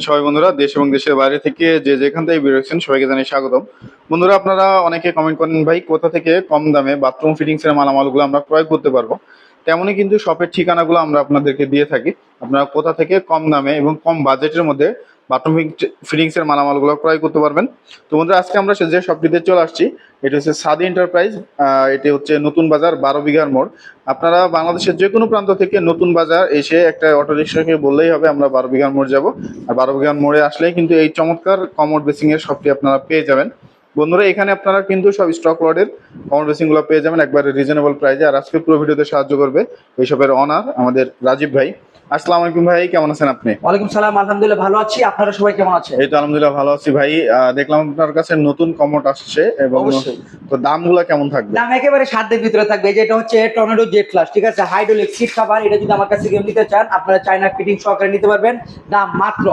সবাই বন্ধুরা, দেশ এবং দেশের বাইরে থেকে যে যেখান থেকে বেরোচ্ছেন সবাইকে জানিয়ে স্বাগতম। বন্ধুরা, আপনারা অনেকে কমেন্ট করেন, ভাই, কোথা থেকে কম দামে বাথরুম ফিটিংস এর মালামালগুলো আমরা ক্রয় করতে পারব? তেমনই কিন্তু শপের ঠিকানাগুলো আমরা আপনাদেরকে দিয়ে থাকি। আপনারা কোথা থেকে কম দামে এবং কম বাজেটের মধ্যে বাথরুম ফিটিংস এর মালামালগুলো ক্রয় করতে পারবেন। তো বন্ধুরা, আজকে আমরা যে শপটিতে চলে আসছি, এটা হচ্ছে সাদি এন্টারপ্রাইজ এটি হচ্ছে নতুন বাজার বারো বিঘার মোড়। আপনারা বাংলাদেশের যে কোনো প্রান্ত থেকে নতুন বাজার এসে একটা অটো রিক্সাকে বললেই হবে, আমরা বারো বিঘার মোড় যাব। আর বারো বিঘার মোড়ে আসলেই কিন্তু এই চমৎকার কমোড বেসিং এর শপটি আপনারা পেয়ে যাবেন। বন্ধুরা, এখানে আপনারা কিন্তু সব স্টক লটের কমোড বেসিংগুলো পেয়ে যাবেন, একবারে রিজনেবল প্রাইসে আর আজকে পুরো ভিডিওতে সাহায্য করবে এই শপের অনার আমাদের রাজীব ভাই। আসসালামু আলাইকুম ভাই কেমন আছেন আপনি? ওয়ালাইকুম সালাম আলহামদুলিল্লাহ ভালো আছি। আপনারা সবাই কেমন আছেন? এই তো আলহামদুলিল্লাহ ভালো আছি ভাই। দেখলাম আপনার কাছে নতুন কমোড আসছে এবং তো দামগুলো কেমন থাকবে? দাম একেবারে সাধ্যের ভিতরে থাকবে। এই যে এটা হচ্ছে টর্নেডো জেট ক্লাস ঠিক আছে? হাইড্রোলিক সিট কভার এটা যদি আমার কাছে কেউ নিতে চান আপনারা চাইনা ফিটিং সহকারে নিতে পারবেন। দাম মাত্র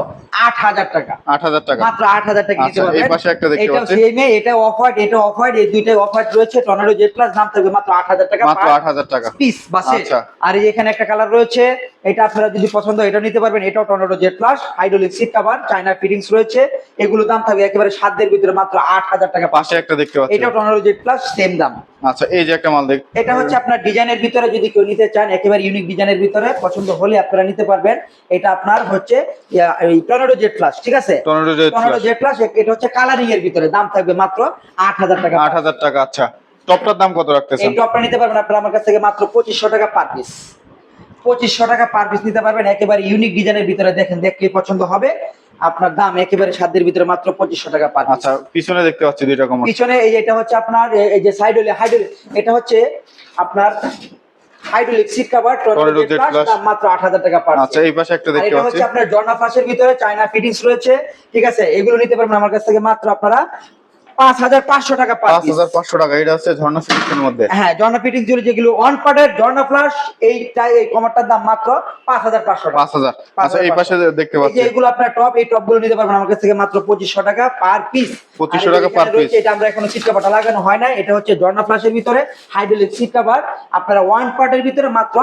আট হাজার টাকা। আট হাজার টাকা। মাত্র আট হাজার টাকা নিতে আচ্ছা এই পাশে একটা দেখতে এটা পাচ্ছি। সেমে এটা অফ হোয়াইট এটা অফ হোয়াইট এই দুইটাই অফ হোয়াইট রয়েছে। টর্নেডো জেট ক্লাস দাম থাকবে মাত্র আট হাজার টাকা মাত্র আট হাজার টাকা। পিস বাসে। আচ্ছা। আর এখানে একটা কালার রয়েছে এটা আপনারা যদি পছন্দ এটা নিতে পারবেন। এটাও tornado jet plus. Hydraulic seat cover China fittings রয়েছে। এগুলো দাম থাকবে একেবারে সাধ্যের ভিতরে মাত্র আট হাজার টাকা পাশে একটা দেখতে পাচ্ছি। এটাও টর্নেডো জেট প্লাস সেম দাম। আচ্ছা এই যে একটা মাল দেখ এটা হচ্ছে আপনার ডিজাইনের ভিতরে যদি কেউ নিতে চান একেবারে ইউনিক ডিজাইনের ভিতরে পছন্দ হলে আপনারা নিতে পারবেন। এটা আপনার হচ্ছে এই টর্নেডো জেট প্লাস ঠিক আছে? টর্নেডো টর্নেডো জেট প্লাস এটা হচ্ছে কালারিং এর ভিতরে দাম থাকবে মাত্র আট হাজার টাকা আট হাজার টাকা আচ্ছা। টপটার দাম কত রাখতেছেন? এই টপটা নিতে পারবেন আপনারা আমার কাছ থেকে মাত্র পঁচিশশো টাকা পার পিস পঁচিশশো টাকা পার পিস নিতে পারবেন। একেবারে ইউনিক ডিজাইনের ভিতরে দেখেন দেখলে পছন্দ হবে। আপনার দাম একেবারে সাধ্যের ভিতরে মাত্র পঁচিশশো টাকা পার আচ্ছা পিছনে দেখতে পাচ্ছি দুইটা কমোড পিছনে এই এটা হচ্ছে আপনার এই যে সাইডলে হাইড্রোলিক এটা হচ্ছে আপনার হাইড্রোলিক সিট কভার মাত্র টাকা পার আচ্ছা এই পাশে একটা আর দেখতে এটা হচ্ছে আপনার জর্না ফ্লাশের ভিতরে চায়না ফিটিংস রয়েছে। ঠিক আছে এগুলো নিতে পারবেন। আমার কাছ থেকে মাত্র আপনারা পাঁচ হাজার পাঁচশো টাকা পাঁচ হাজার পাঁচশো টাকা এটা হচ্ছে ঝর্ণা ফিটিংসের মধ্যে। হ্যাঁ জর্না ফিটিংসগুলো যেগুলো ওয়ান পার্টের জর্না ফ্লাশ এইটা এই কমারটার দাম মাত্র পাঁচ হাজার পাঁচশো পাঁচ হাজার। আচ্ছা এই পাশে দেখতে পাচ্ছি। এগুলো আপনার টপ এই টপগুলো নিতে পারবেন আমার কাছ থেকে মাত্র পঁচিশশো টাকা পার পিস 2500 টাকা। এটা আমরা এখনও সিট কভারটা লাগানো হয় না এটা হচ্ছে ফ্লাশের ভিতরে হাইড্রোলিক সিট কভার আপনারা ওয়ান পার্টের ভিতরে মাত্র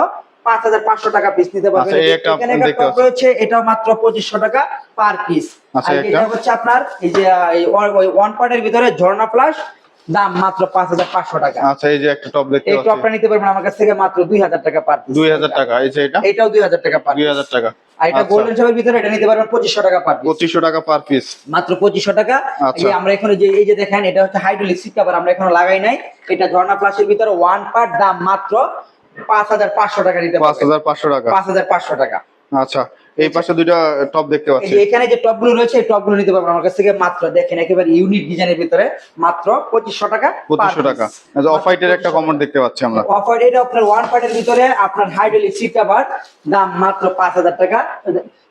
পাঁচ হাজার পাঁচশো টাকা পিস নিতে পারবেন। আচ্ছা, এখানে একটা টপ রয়েছে এটাও মাত্র পঁচিশশো টাকা পার পিস আচ্ছা, আর এটা? হচ্ছে আপনার এই যে ওয়ান পার্টের ভিতরে ঝর্ণা ফ্লাশ দাম মাত্র পাঁচ হাজার পাঁচশো টাকা। আচ্ছা এই যে একটা টপ দেখতে এই টপটা নিতে পারবেন আমার কাছ থেকে মাত্র দুই হাজার টাকা পার পিস দুই হাজার টাকা এই যে এটা? এটাও দুই হাজার টাকা পার দুই হাজার টাকা। আর এটা আচ্ছা। গোল্ডেন শপের ভিতরে এটা নিতে পারবেন পঁচিশশো টাকা পার পঁচিশশো টাকা পার পিস মাত্র পঁচিশশো টাকা। এই আমরা এখানে যে এই যে দেখেন এটা হচ্ছে হাইড্রোলিক সিট কভার আমরা এখনও লাগাই নাই। এটা ঝর্ণা প্লাসের ভিতরে ওয়ান পার্ট দাম মাত্র পাঁচ হাজার পাঁচশো টাকা নিতে পাঁচ হাজার পাঁচশো টাকা। পাঁচ হাজার পাঁচশো টাকা। আচ্ছা এই পাশে দুইটা টপ দেখতে পাচ্ছি। এখানে যে টপগুলো রয়েছে এই টপগুলো নিতে পারবেন আমার কাছ থেকে। মাত্র দেখেন একেবারে ইউনিক ডিজাইনের ভিতরে মাত্র পঁচিশশো টাকা পঁচিশশো টাকা। অফ হোয়াইটের একটা কমন দেখতে পাচ্ছি আমরা। অফার এটা আপনার ওয়ান পার্টের ভিতরে আপনার হাইড্রোলিক সিট কভার দাম মাত্র পাঁচ হাজার টাকা।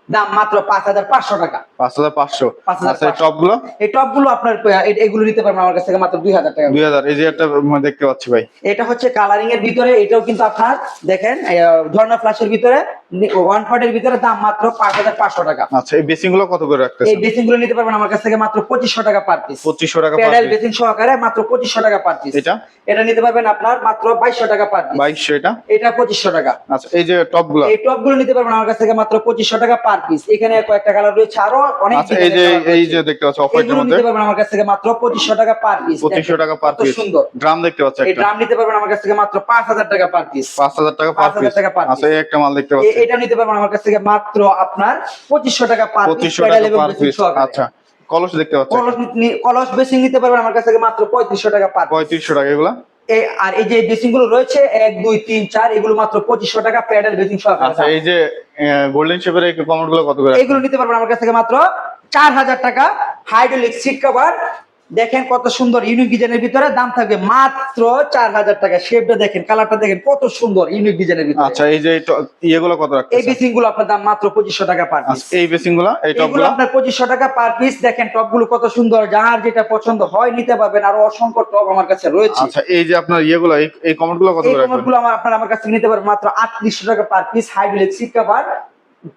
দাম মাত্র পাঁচ হাজার পাঁচশো টাকা। পাঁচ হাজার পাঁচশো। 5,500 আচ্ছা টপগুলো এই টপগুলো আপনার এগুলো নিতে পারবেন আমার কাছ থেকে মাত্র দুই হাজার টাকা দুই হাজার এই যে একটা দেখতে পাচ্ছি ভাই। এটা হচ্ছে কালারিং এর ভিতরে এটাও কিন্তু আপনার দেখেন ঝর্ণা ফ্লাশের ভিতরে। ওয়ান পার্টের ভিতরে দাম মাত্র পাঁচ হাজার পাঁচশো টাকা আচ্ছা এই বেসিংগুলো কত করে এই বেসিংগুলো নিতে পারবেন আমার কাছ থেকে মাত্র পঁচিশশো টাকা পার পিস পঁচিশশো টাকা প্যাডেল বেসিং সহকারে মাত্র পঁচিশশো টাকা পার পিস এটা এটা নিতে পারবেন আপনার মাত্র বাইশশো টাকা পার পিস বাইশশো এটা এটা পঁচিশশো টাকা আচ্ছা এই যে টপগুলো এই টপগুলো নিতে পারবেন আমার কাছ থেকে মাত্র পঁচিশশো টাকা পার পিস এখানে কয়েকটা কালার রয়েছে আরও অনেক আচ্ছা এই যে এই যে দেখতে পাচ্ছি অফ হোয়াইটের মধ্যে নিতে পারবেন আমার কাছ থেকে মাত্র পঁচিশশো টাকা পার পিস পঁচিশশো টাকা পার পিস সুন্দর ড্রাম দেখতে পাচ্ছি এই ড্রাম নিতে পারবেন আমার কাছ থেকে মাত্র পাঁচ হাজার টাকা পার পিস পাঁচ হাজার টাকা পার 5,000 পিস আচ্ছা এই একটা মাল দেখতে পাচ্ছি এটা নিতে পারবেন আমার কাছ থেকে মাত্র আপনার পঁচিশশো টাকা পার পিস পঁচিশশো টাকা পার পিস আচ্ছা কলস দেখতে পাচ্ছি কলস কলস বেসিং নিতে পারবেন আমার কাছ থেকে মাত্র পঁয়ত্রিশশো টাকা পার পঁয়ত্রিশশো টাকা এগুলা? আর এই যে বেসিংগুলো রয়েছে এক দুই তিন চার এগুলো মাত্র পঁচিশশো টাকা প্যাডেল বেসিং সহ আচ্ছা এই যে গোল্ডেন শেপের এই কমোডগুলো কত করে? এগুলো নিতে পারবেন আমার কাছ থেকে মাত্র চার হাজার টাকা হাইড্রোলিক সিট কভার দেখেন কত সুন্দর ইউনিক ডিজাইনের ভিতরে দাম থাকবে মাত্র চার হাজার টাকা। শেপটা দেখেন কালারটা দেখেন কত সুন্দর ইউনিক ডিজাইনের ভিতরে। আচ্ছা এই যে ইয়েগুলো কত এই বেসিংগুলো আপনার দাম মাত্র পঁচিশশো টাকা পার পিস আচ্ছা, এই বেসিংগুলা এই টপগুলা আপনার পঁচিশশো টাকা পার পিস দেখেন টপগুলো কত সুন্দর যার যেটা পছন্দ হয় নিতে পারবেন। আরও অসংখ্য টপ আমার কাছে রয়েছে। আচ্ছা এই যে আপনার ইয়েগুলো এই কমেন্টগুলো কত এই করে গুলো আমার আপনার আমার কাছে নিতে পারবেন মাত্র আটত্রিশশো টাকা per piece hydraulic seat cover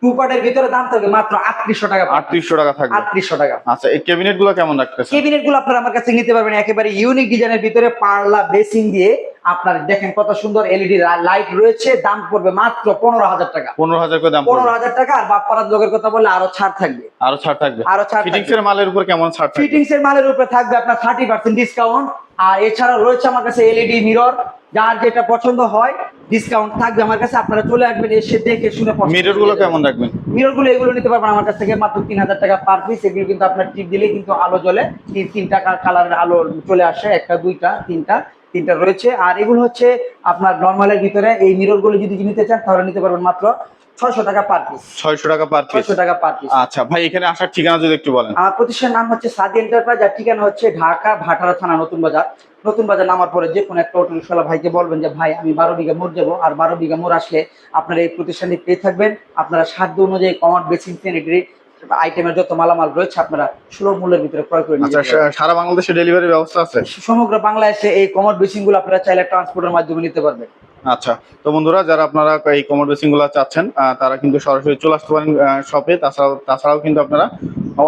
two পার্টের ভিতরে দাম থাকবে মাত্র আটত্রিশশো টাকা আটত্রিশশো টাকা থাকবে। আটত্রিশশো টাকা। আচ্ছা এই ক্যাবিনেটগুলো কেমন রাখতেছেন? কেবিনেটগুলো আপনারা আমার কাছে নিতে পারবেন। একেবারে ইউনিক ডিজাইনের ভিতরে পার্লা বেসিং দিয়ে আপনার দেখেন কত সুন্দর এলইডি লাইট রয়েছে দাম পড়বে মাত্র পনেরো হাজার টাকা। পনেরো হাজার করে দাম পনেরো হাজার টাকা আর বাপ্পারাজ লোকের কথা বললে আরও ছাড় থাকবে। আরও ছাড় থাকবে। আরও ছাড় ফিটিংস এর মালের উপর কেমন ছাড় ফিটিংস এর মালের উপরে থাকবে আপনার থার্টি পার্সেন্ট ডিসকাউন্ট আর এছাড়াও রয়েছে আমার কাছে এলইডি মিরর যার যেটা পছন্দ হয় ডিসকাউন্ট থাকবে আমার কাছে আপনারা চলে আসবেন এসে দেখে শুনে মিররগুলো কেমন রাখবেন? মিররগুলো এগুলো নিতে পারবেন আমার কাছ থেকে মাত্র তিন হাজার টাকা পার পিস এগুলো কিন্তু আপনার টিপ দিলে কিন্তু আলো জ্বলে। তিন তিনটা কালারের আলো চলে আসে একটা দুইটা তিনটা তিনটা রয়েছে। আর এগুলো হচ্ছে আপনার নর্মালের ভিতরে এই মিররগুলো যদি নিতে চান তাহলে নিতে পারবেন মাত্র ছয়শো টাকা পার পিস ছয়শো টাকা পার পিস ছয়শো টাকা পার পিস আচ্ছা ভাই এখানে আসার ঠিকানা যদি একটু বলেন। আমার প্রতিষ্ঠানের নাম হচ্ছে সাদি এন্টারপ্রাইজ আর ঠিকানা হচ্ছে ঢাকা ভাটারা থানা নতুন বাজার। নতুন বাজার নামার পরে যে কোনো একটা অটো রিক্সাওয়ালা ভাইকে বলবেন যে ভাই আমি বারো বিঘা মোড় যাব আর বারো বিঘা মোড় আসলে আপনারা এই প্রতিষ্ঠানটি পেয়ে থাকবেন। আপনারা সাধ্য অনুযায়ী কমার বেসিং স্যানিটারি আইটেমের যত মালামাল রয়েছে আপনারা সুলভ মূল্যের ভিতরে ক্রয় করে নিতে আচ্ছা সারা বাংলাদেশে ডেলিভারি ব্যবস্থা আছে? সমগ্র বাংলাদেশে এই কমর বেসিংগুলো আপনারা চাইলে ট্রান্সপোর্টের মাধ্যমে নিতে পারবেন। আচ্ছা তো বন্ধুরা, যারা আপনারা এই কমার বেসিংগুলো চাচ্ছেন তারা কিন্তু সরাসরি চলে আসতে পারেন শপে তাছাড়াও তাছাড়াও কিন্তু আপনারা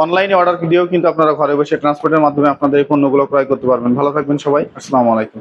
অনলাইনে অর্ডার দিয়েও কিন্তু আপনারা ঘরে বসে ট্রান্সপোর্টের মাধ্যমে আপনাদের এই পণ্যগুলো ক্রয় করতে পারবেন। ভালো থাকবেন সবাই, আসসালামু আলাইকুম।